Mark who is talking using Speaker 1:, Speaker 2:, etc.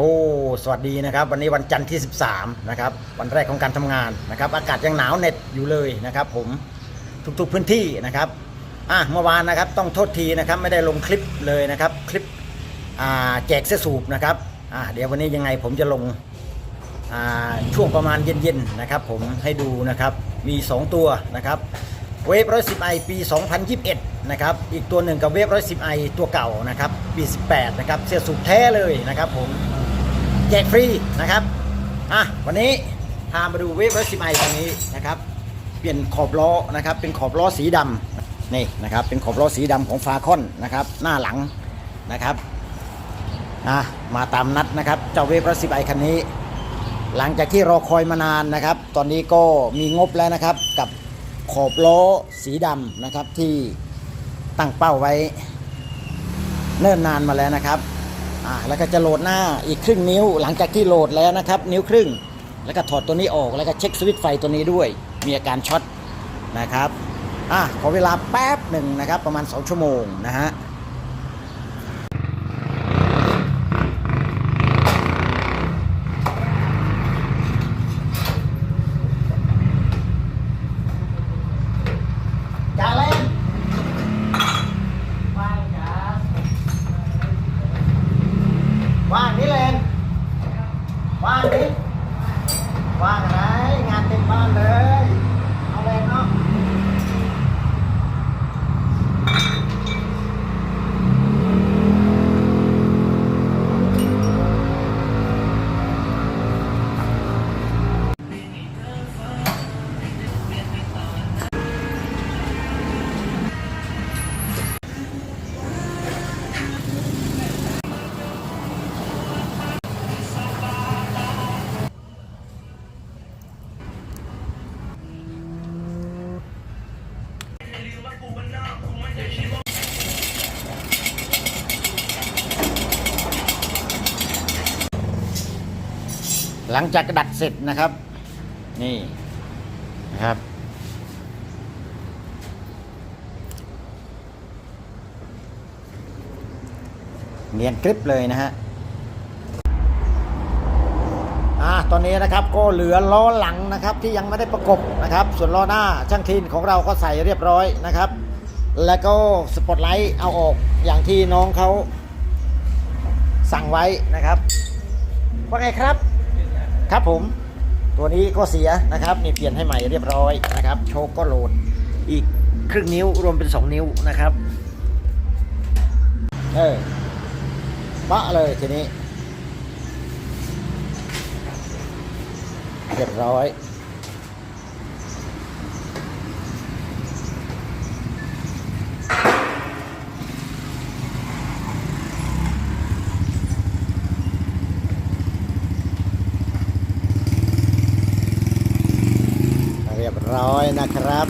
Speaker 1: โอ้ สวัสดีนะครับ วันนี้วันจันทร์ที่ 13 นะครับ วันแรกของการทำงานนะครับ อากาศยังหนาวเหน็ดอยู่เลยนะครับ ผมทุกๆพื้นที่นะครับอะเมื่อวานนะครับต้องโทษทีนะครับไม่ได้ลงคลิปเลยนะครับ คลิปอ่าแจกเสื้อสูบนะครับอ่าเดี๋ยววันนี้ยังไงผมจะลงอ่าช่วงประมาณเย็นๆนะครับ ผมให้ดูนะครับมี 2 ตัวนะครับเวฟร้อยสิบไอปี 2021 นะครับ อีกตัวหนึ่งกับเวฟร้อยสิบไอตัวเก่านะครับ ปี 18 นะครับ เสื้อสูบแท้เลยนะครับผม แจกฟรีนะครับอะวันนี้พามาดูเวฟร้อยสิบไอตัวนี้นะครับ เปลี่ยนขอบล้อนะครับ เป็นขอบล้อสีดำนี่นะครับ เป็นขอบล้อสีดำของฟาคอนนะครับ หน้าหลังนะครับอะมาตามนัดนะครับเจ้าเวฟร้อยสิบไอคันนี้ หลังจากที่รอคอยมานานนะครับ ตอนนี้ก็มีงบแล้วนะครับกับขอบล้อสีดำนะครับที่ตั้งเป้าไว้ เนิ่นนานมาแล้วนะครับ อ่าแล้วก็จะโหลดหน้าอีกครึ่งนิ้ว หลังจากที่โหลดแล้วนะครับ นิ้วครึ่ง แล้วก็ถอดตัวนี้ออกแล้วก็เช็คสวิตช์ไฟตัวนี้ด้วย มีอาการช็อตนะครับอะขอเวลาแป๊บหนึ่งนะครับ ประมาณ 2 ชั่วโมงนะฮะจาเล่นว่างจ้า ว่างนี่เลน ว่ หลังจากดัดเสร็จนะครับ นี่นะครับ เนียนกริปเลยนะฮะอ่าตอนนี้นะครับก็เหลือล้อหลังนะครับที่ยังไม่ได้ประกบนะครับ ส่วนล้อหน้าช่างทินของเราก็ใส่เรียบร้อยนะครับ แล้วก็สปอตไลท์เอาออกอย่างที่น้องเขาสั่งไว้นะครับว่าไงครับ ครับผมตัวนี้ก็เสียนะครับนี่เปลี่ยนให้ใหม่เรียบร้อยนะครับ โชคก็โหลดอีกครึ่งนิ้วรวมเป็น 2 นิ้วนะครับเออปะเลยทีนี้ เรียบร้อย ร้อยนะครับ